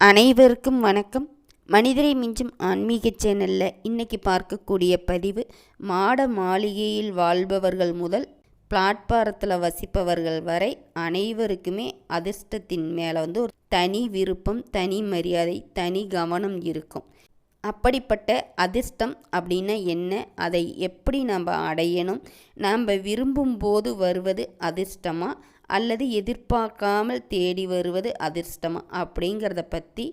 அனைவருக்கும் வணக்கம். மனிதரை மிஞ்சும் ஆன்மீக சேனலில் இன்னைக்கு பார்க்கக்கூடிய பதிவு மாட மாளிகையில் வாழ்பவர்கள் முதல் பிளாட்பாரத்தில் வசிப்பவர்கள் வரை அனைவருக்குமே அதிர்ஷ்டத்தின் மேலே வந்து ஒரு தனி விருப்பம் தனி மரியாதை தனி கவனம் இருக்கும். அப்படிப்பட்ட அதிர்ஷ்டம் அப்படின்னா என்ன? அதை எப்படி நம்ம அடையணும்? நாம் விரும்பும் போது வருவது அதிர்ஷ்டமாக அல்லது எதிர்பார்க்காமல் தேடி வருவது அதிர்ஷ்டமா அப்படிங்கிறத பற்றி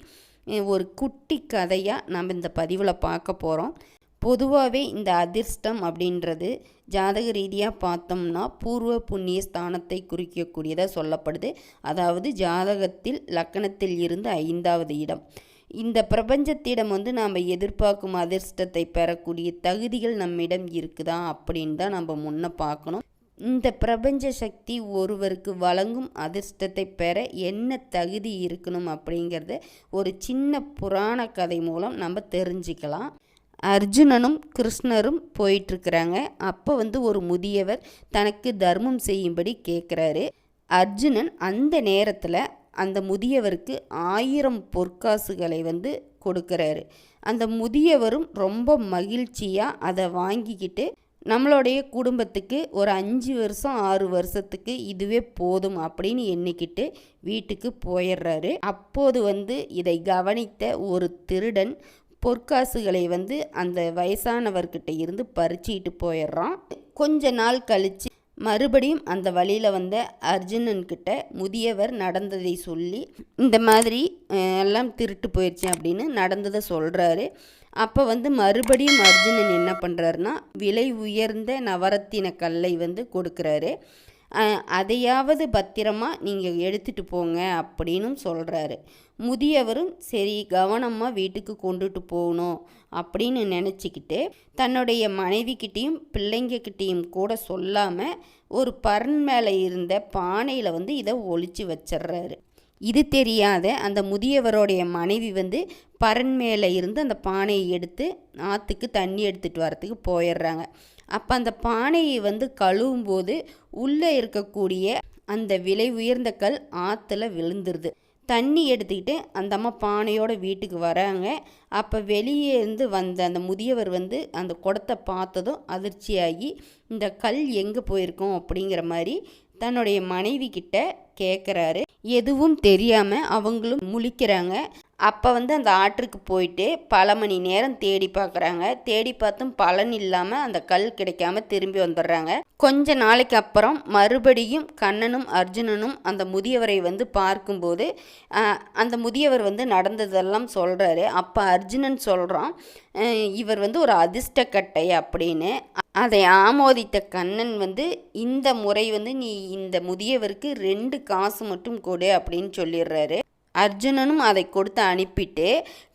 ஒரு குட்டி கதையாக நம்ம இந்த பதிவில் பார்க்க போகிறோம் பொதுவாகவே இந்த அதிர்ஷ்டம் அப்படின்றது ஜாதக ரீதியாக பார்த்தோம்னா பூர்வ புண்ணிய ஸ்தானத்தை குறிக்கக்கூடியதாக சொல்லப்படுது. அதாவது ஜாதகத்தில் லக்கணத்தில் இருந்து ஐந்தாவது இடம். இந்த பிரபஞ்சத்திடம் வந்து நாம் எதிர்பார்க்கும் அதிர்ஷ்டத்தை பெறக்கூடிய தகுதிகள் நம்மிடம் இருக்குதா அப்படின்னு தான் நம்ம முன்ன பார்க்கணும். இந்த பிரபஞ்ச சக்தி ஒருவருக்கு வழங்கும் அதிர்ஷ்டத்தை பெற என்ன தகுதி இருக்கணும் அப்படிங்கிறத ஒரு சின்ன புராண கதை மூலம் நம்ம தெரிஞ்சுக்கலாம். அர்ஜுனனும் கிருஷ்ணரும் போயிட்டுருக்குறாங்க. அப்போ வந்து ஒரு முதியவர் தனக்கு தர்மம் செய்யும்படி கேட்குறாரு. அர்ஜுனன் அந்த நேரத்தில் அந்த முதியவருக்கு ஆயிரம் பொற்காசுகளை வந்து கொடுக்குறாரு. அந்த முதியவரும் ரொம்ப மகிழ்ச்சியாக அதை வாங்கிக்கிட்டு நம்மளுடைய குடும்பத்துக்கு ஒரு அஞ்சு வருஷம் ஆறு வருஷத்துக்கு இதுவே போதும் அப்படின்னு எண்ணிக்கிட்டு வீட்டுக்கு போயிடுறாரு. அப்போது வந்து இதை கவனித்த ஒரு திருடன் பொற்காசுகளை வந்து அந்த வயசானவர்கிட்ட இருந்து பறிச்சிட்டு போயிடுறான். கொஞ்ச நாள் கழித்து மறுபடியும் அந்த வழியில் வந்த அர்ஜுனன்கிட்ட முதியவர் நடந்ததை சொல்லி இந்த மாதிரி எல்லாம் திருட்டு போயிடுச்சு அப்படின்னு நடந்ததை சொல்கிறாரு அப்போ வந்து மறுபடியும் அர்ஜுனன் என்ன பண்ணுறாருன்னா விலை உயர்ந்த நவரத்தின கல்லை வந்து கொடுக்குறாரு. அதையாவது பத்திரமா நீங்கள் எடுத்துகிட்டு போங்க அப்படின்னும் சொல்கிறாரு முதியவரும் சரி கவனமாக வீட்டுக்கு கொண்டுட்டு போகணும் அப்படின்னு நினச்சிக்கிட்டு தன்னுடைய மனைவிக்கிட்டேயும் பிள்ளைங்கக்கிட்டேயும் கூட சொல்லாமல் ஒரு பரன் மேலே இருந்த பானையில் வந்து இதை ஒழிச்சு வச்சிடுறாரு. இது தெரியாத அந்த முதியவருடைய மனைவி வந்து பரன் மேலே இருந்து அந்த பானையை எடுத்து ஆற்றுக்கு தண்ணி எடுத்துகிட்டு வரத்துக்கு போயிடுறாங்க. அப்போ அந்த பானையை வந்து கழுவும் போது உள்ளே இருக்கக்கூடிய அந்த விலை உயர்ந்த கல் ஆற்றுல விழுந்துருது. தண்ணி எடுத்துக்கிட்டு அந்த அம்மா பானையோட வீட்டுக்கு வராங்க. அப்போ வெளியே இருந்து வந்த அந்த முதியவர் வந்து அந்த குடத்தை பார்த்ததும் அதிர்ச்சியாகி இந்த கல் எங்கே போயிருக்கோம்? அப்படிங்கிற மாதிரி தன்னுடைய மனைவி கிட்ட கேட்குறாரு எதுவும் தெரியாமல் அவங்களும் முழிக்கிறாங்க. அப்போ வந்து அந்த ஆற்றுக்கு போயிட்டு பல மணி நேரம் தேடி பார்க்குறாங்க தேடி பார்த்தும் பலன் இல்லாமல் அந்த கல் கிடைக்காம திரும்பி வந்துடுறாங்க. கொஞ்ச நாளைக்கு அப்புறம் மறுபடியும் கண்ணனும் அர்ஜுனனும் அந்த முதியவரை வந்து பார்க்கும்போது அந்த முதியவர் வந்து நடந்ததெல்லாம் சொல்கிறாரு அப்போ அர்ஜுனன் சொல்கிறான் இவர் வந்து ஒரு அதிர்ஷ்டக்கட்டை அப்படின்னு. அதை ஆமோதித்த கண்ணன் வந்து இந்த முறை வந்து நீ இந்த முதியவருக்கு ரெண்டு காசு மட்டும் கொடு அப்படின்னு சொல்லிடுறாரு. அர்ஜுனனும் அதை கொடுத்து அனுப்பிட்டு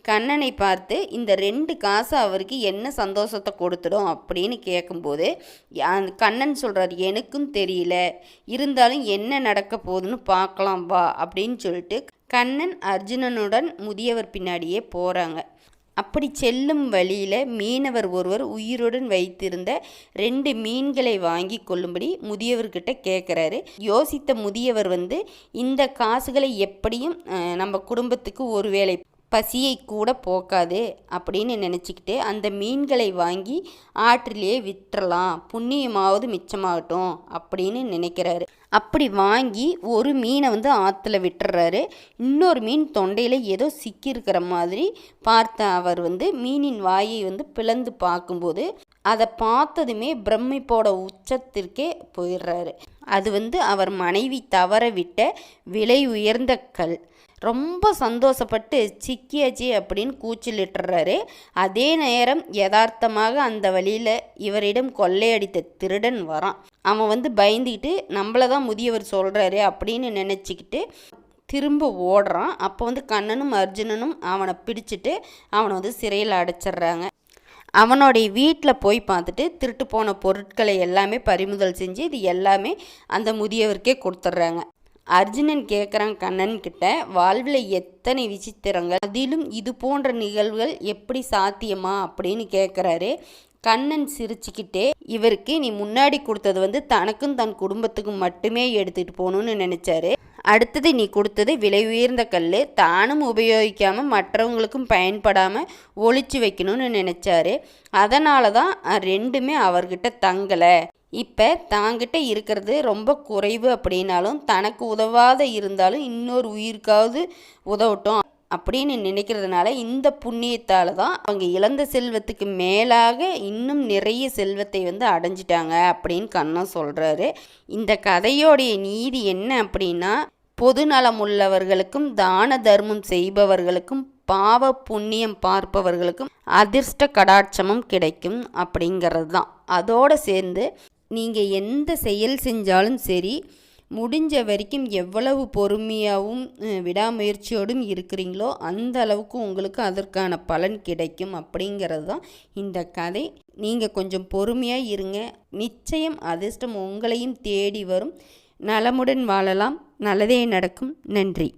கண்ணனை பார்த்து இந்த ரெண்டு காசு அவருக்கு என்ன சந்தோஷத்தை கொடுத்துடும்? அப்படின்னு கேட்கும்போது கண்ணன் சொல்கிறார் எனக்கும் தெரியல. இருந்தாலும் என்ன நடக்க போகுதுன்னு பார்க்கலாம் வா அப்படின்னு சொல்லிட்டு கண்ணன் அர்ஜுனனுடன் முதியவர் பின்னாடியே போகிறாங்க அப்படி செல்லும் வழியில் மீனவர் ஒருவர் உயிருடன் வைத்திருந்த ரெண்டு மீன்களை வாங்கி கொள்ளும்படி முதியவர்கிட்ட கேட்குறாரு. யோசித்த முதியவர் வந்து இந்த காசுகளை எப்படியும் நம்ம குடும்பத்துக்கு ஒருவேளை பசியை கூட போக்காது அப்படின்னு நினச்சிக்கிட்டு அந்த மீன்களை வாங்கி ஆற்றிலேயே விட்டுறலாம் புண்ணியமாவது மிச்சமாகட்டும் அப்படின்னு நினைக்கிறாரு. அப்படி வாங்கி ஒரு மீனை வந்து ஆற்றுல விட்டுறாரு. இன்னொரு மீன் தொண்டையில் ஏதோ சிக்கியிருக்கிற மாதிரி பார்த்த அவர் வந்து மீனின் வாயை வந்து பிளந்து பார்க்கும்போது அதை பார்த்ததுமே பிரமிப்போட உச்சத்திற்கே போயிடுறாரு. அது வந்து அவர் மனைவி தவற விட்ட விலை உயர்ந்த கல். ரொம்ப சந்தோஷப்பட்டு சிக்கியாச்சு அப்படின்னு கூச்சலிட்டுறாரு. அதே நேரம் யதார்த்தமாக அந்த வழியில் இவரிடம் கொள்ளையடித்த திருடன் வரான். அவன் வந்து பயந்துக்கிட்டு நம்மளை தான் முதியவர் சொல்கிறாரு அப்படின்னு நினச்சிக்கிட்டு திரும்ப ஓடுறான். அப்போ வந்து கண்ணனும் அர்ஜுனனும் அவனை பிடிச்சிட்டு அவனை வந்து சிறையில் அடைச்சிடுறாங்க. அவனுடைய வீட்டில் போய் பார்த்துட்டு திருட்டு போன பொருட்களை எல்லாமே பறிமுதல் செஞ்சு இது எல்லாமே அந்த முதியவருக்கே கொடுத்துட்றாங்க. அர்ஜுனன் கேட்குறான் கண்ணன் கிட்ட வாழ்வில் எத்தனை விசித்திரங்கள் அதிலும் இது போன்ற நிகழ்வுகள் எப்படி சாத்தியமா? அப்படின்னு கேட்குறாரு கண்ணன் சிரிச்சுக்கிட்டே இவருக்கு நீ முன்னாடி கொடுத்தது வந்து தனக்கும் தன் குடும்பத்துக்கும் மட்டுமே எடுத்துகிட்டு போகணும்னு நினச்சாரு. அடுத்தது நீ கொடுத்தது விலை உயர்ந்த கல் தானும் உபயோகிக்காமல் மற்றவங்களுக்கும் பயன்படாமல் ஒழிச்சு வைக்கணும்னு நினச்சாரு. அதனால தான் ரெண்டுமே அவர்கிட்ட தங்கலை. இப்போ தாங்கிட்ட இருக்கிறது ரொம்ப குறைவு அப்படின்னாலும் தனக்கு உதவாத இருந்தாலும் இன்னொரு உயிருக்காவது உதவட்டும் அப்படின்னு நினைக்கிறதுனால இந்த புண்ணியத்தால் தான் அவங்க இழந்த செல்வத்துக்கு மேலாக இன்னும் நிறைய செல்வத்தை வந்து அடைஞ்சிட்டாங்க அப்படின்னு கண்ணன் சொல்கிறாரு இந்த கதையோடைய நீதி என்ன அப்படின்னா பொதுநலம் உள்ளவர்களுக்கும் தான தர்மம் செய்பவர்களுக்கும் பாவ புண்ணியம் பார்ப்பவர்களுக்கும் அதிர்ஷ்ட கடாட்சமும் கிடைக்கும் அப்படிங்கிறது தான் அதோடு சேர்ந்து நீங்கள் எந்த செயல் செஞ்சாலும் சரி முடிஞ்ச வரைக்கும் எவ்வளவு பொறுமையாகவும் விடாமுயற்சியோடும் இருக்கிறீங்களோ அந்த அளவுக்கு உங்களுக்கு அதற்கான பலன் கிடைக்கும் அப்படிங்கிறது தான் இந்த கதை. நீங்கள் கொஞ்சம் பொறுமையாக இருங்க. நிச்சயம் அதிர்ஷ்டம் உங்களையும் தேடி வரும். நலமுடன் வாழலாம். நல்லதே நடக்கும். நன்றி.